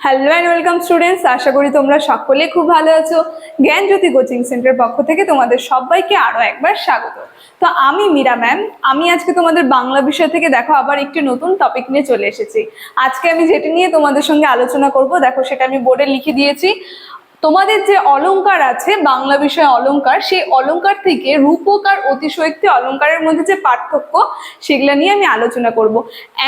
Hello and welcome students আশা করি তোমরা সকলে খুব ভালো আছো। জ্ঞানজ্যোতি কোচিং সেন্টারের পক্ষ থেকে তোমাদের সবাইকে আরও একবার স্বাগত। তো আমি মীরা ম্যাম। আমি আজকে তোমাদের বাংলা বিষয় থেকে দেখো আবার একটি নতুন টপিক নিয়ে চলে এসেছি। আজকে আমি যেটি নিয়ে তোমাদের সঙ্গে আলোচনা করব, দেখো সেটা আমি বোর্ডে লিখে দিয়েছি। তোমাদের যে অলঙ্কার আছে, বাংলা বিষয়ে অলঙ্কার সেই অলঙ্কার থেকে রূপক আর অতিশয়োক্তি অলংকারের মধ্যে যে পার্থক্য, সেগুলো নিয়ে আমি আলোচনা করব।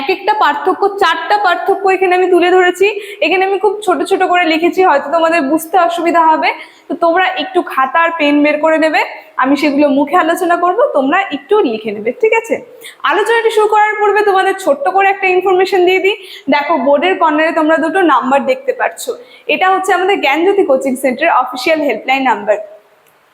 এক একটা পার্থক্য, চারটা পার্থক্য এখানে আমি তুলে ধরেছি। এখানে আমি খুব ছোট ছোট করে লিখেছি, হয়তো তোমাদের বুঝতে অসুবিধা হবে। তো তোমরা একটু খাতা আর পেন বের করে নেবে। আমি সেগুলো মুখে আলোচনা করব, তোমরা একটু লিখে নেবে, ঠিক আছে? আলোচনাটি শুরু করার পূর্বে তোমাদের ছোট্ট করে একটা ইনফরমেশন দিয়ে দিই। দেখো, বোর্ডের কর্নারে তোমরা দুটো নাম্বার দেখতে পাচ্ছ। এটা হচ্ছে আমাদের Gyanjyoti coaching centre official helpline number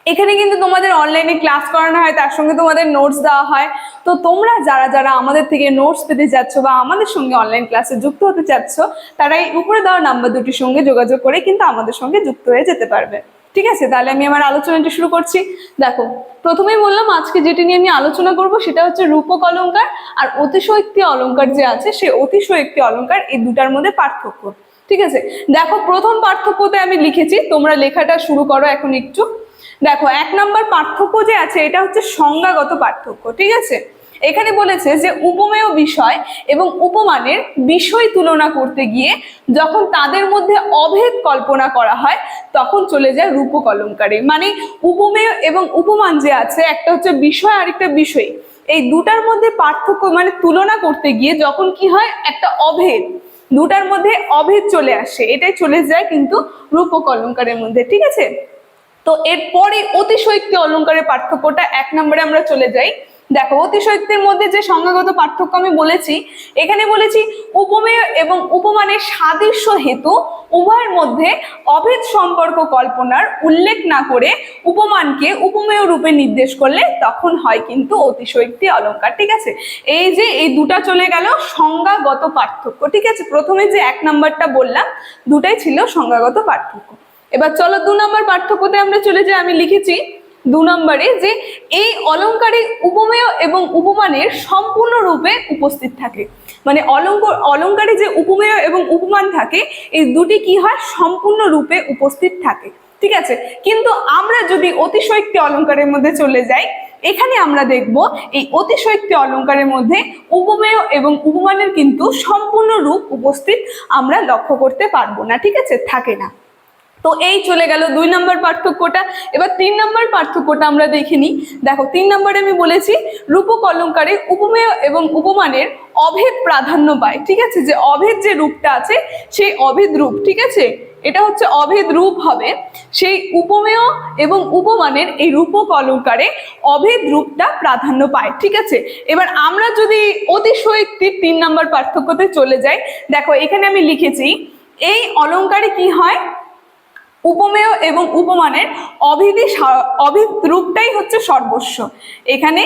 এখানে কিন্তু তোমাদের অনলাইনে ক্লাস করানো হয়, তার সঙ্গে তোমাদের নোটস দেওয়া হয়। তো তোমরা যারা যারা আমাদের থেকে নোটস পেতে যাচ্ছ বা আমাদের সঙ্গে অনলাইন ক্লাসে যুক্ত হতে চাচ্ছ তারা এই উপরে দেওয়া নাম্বার দুটির সঙ্গে যোগাযোগ করে কিন্তু আমাদের সঙ্গে যুক্ত হয়ে যেতে পারবে। ঠিক আছে? তাহলে আমি আমার আলোচনাটা শুরু করছি। দেখো, প্রথমেই বললাম আজকে যেটি নিয়ে আমি আলোচনা করব সেটা হচ্ছে রূপক অলঙ্কার আর অতিশয়োক্তি অলংকার যে আছে, সেই অতিশয়োক্তি অলংকার এই দুটার মধ্যে পার্থক্য। ঠিক আছে? দেখো, প্রথম পার্থক্যতে আমি লিখেছি, তোমরা লেখাটা শুরু করো এখন একটু। দেখো, এক নম্বর পার্থক্য যে আছে, এটা হচ্ছে সংজ্ঞাগত পার্থক্য। ঠিক আছে? এখানে বলেছে যে উপমেয় বিষয় এবং উপমানের বিষয় তুলনা করতে গিয়ে যখন তাদের মধ্যে অভেদ কল্পনা করা হয়, তখন চলে যায় রূপক অলঙ্কারে মানে উপমেয় এবং উপমান যে আছে, একটা হচ্ছে বিষয় আর একটা বিষয়। এই দুটার মধ্যে পার্থক্য মানে তুলনা করতে গিয়ে যখন কি হয়, একটা অভেদ। দুটার মধ্যে অভেদ চলে আসে, এটাই চলে যায় কিন্তু রূপক অলঙ্কারের মধ্যে, ঠিক আছে? তো এরপরে অতিশয়োক্তি অলঙ্কারের পার্থক্যটা এক নম্বরে আমরা চলে যাই। দেখো, অতিশয়োক্তির মধ্যে যে সংজ্ঞাগত পার্থক্য আমি বলেছি, এখানে বলেছি উপমেয় এবং উপমানের সাদৃশ্য হেতু উভয়ের মধ্যে অভেদ সম্পর্ক কল্পনার উল্লেখ না করে উপমানকে উপমেয় রূপে নির্দেশ করলে তখন হয় কিন্তু অতিশয়োক্তি অলঙ্কার, ঠিক আছে? এই যে এই দুটা চলে গেল সংজ্ঞাগত পার্থক্য, ঠিক আছে? প্রথমে যে এক নাম্বারটা বললাম, দুটাই ছিল সংজ্ঞাগত পার্থক্য। এবার চলো দু নম্বর পার্থক্যতে আমরা চলে যাই, আমি লিখেছি দু নম্বরে যে এই অলঙ্কারে উপমেয় এবং উপমানের সম্পূর্ণ রূপে উপস্থিত থাকে। মানে অলঙ্ক অলঙ্কারে যে উপমেয় এবং উপমান থাকে, এই দুটি কি হয়? সম্পূর্ণ রূপে উপস্থিত থাকে। ঠিক আছে? কিন্তু আমরা যদি অতিশয়োক্তি অলঙ্কারের মধ্যে চলে যাই, এখানে আমরা দেখব এই অতিশয়োক্তি অলঙ্কারের মধ্যে উপমেয় এবং উপমানের কিন্তু সম্পূর্ণ রূপ উপস্থিত আমরা লক্ষ্য করতে পারব না। ঠিক আছে? থাকে না। তো এই চলে গেল দুই নম্বর পার্থক্যটা। এবার তিন নম্বর পার্থক্যটা আমরা দেখে নিই। দেখো, তিন নম্বরে আমি বলেছি, রূপক অলঙ্কারে উপমেয় এবং উপমানের অভেদ প্রাধান্য পায়। ঠিক আছে? যে অভেদ যে রূপটা আছে, সেই অভেদ রূপ, ঠিক আছে? এটা হচ্ছে অভেদ রূপ হবে। সেই উপমেয় এবং উপমানের এই রূপক অলঙ্কারে অভেদ রূপটা প্রাধান্য পায়। ঠিক আছে? এবার আমরা যদি অতিশয়োক্তির তিন নম্বর পার্থক্যতে চলে যাই। দেখো, এখানে আমি লিখেছি, এই অলঙ্কারে কি হয়? উপমেয় এবং উপমানের অভিধি অভিদ রূপটাই হচ্ছে সর্বস্ব। এখানে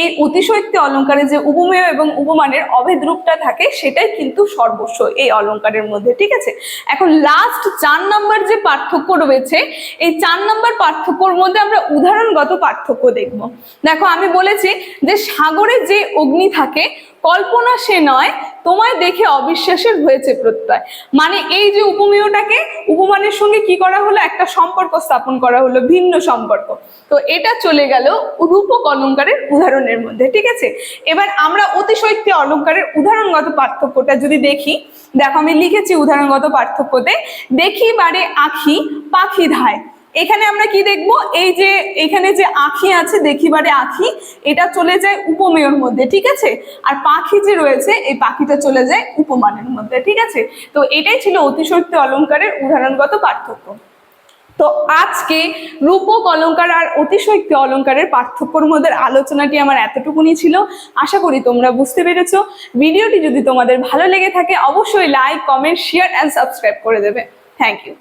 এই অতিশয়োক্তি অলঙ্কারে যে উপমেয় এবং উপমানের অভেদ রূপটা থাকে, সেটাই কিন্তু সর্বস্ব এই অলঙ্কারের মধ্যে, ঠিক আছে? এখন লাস্ট চার নাম্বার যে পার্থক্য রয়েছে, এই চার নাম্বার পার্থক্যর মধ্যে আমরা উদাহরণগত পার্থক্য দেখব। দেখো, আমি বলেছি যে সাগরে যে অগ্নি থাকে কল্পনা সে নয়, তোমায় দেখে অবিশ্বাসের হয়েছে প্রত্যয়। মানে এই যে উপমেয়টাকে, উপমানের সঙ্গে কি করা হলো? একটা সম্পর্ক স্থাপন করা হলো, ভিন্ন সম্পর্ক। তো এটা চলে গেল রূপক অলঙ্কারের উদাহরণের মধ্যে, ঠিক আছে? এবার আমরা অতিশৈত্য অলঙ্কারের উদাহরণগত পার্থক্যটা যদি দেখি, দেখো আমি লিখেছি উদাহরণগত পার্থক্যতে দেখি বারে আখি পাখি ধায় এখানে আমরা কি দেখব? এই যে এখানে যে আখি আছে, দেখিবারে আখি, এটা চলে যায় উপমেয়র মধ্যে, ঠিক আছে? আর পাখি যে রয়েছে, এই পাখিটা চলে যায় উপমানের মধ্যে, ঠিক আছে? তো এটাই ছিল অতিশক্তি অলঙ্কারের উদাহরণগত পার্থক্য। তো আজকে রূপক অলঙ্কার আর অতিশক্তি অলঙ্কারের পার্থক্যর মধ্যে আলোচনাটি আমার এতটুকুনি ছিল। আশা করি তোমরা বুঝতে পেরেছ। ভিডিওটি যদি তোমাদের ভালো লেগে থাকে, অবশ্যই like comment share and subscribe করে দেবে। Thank you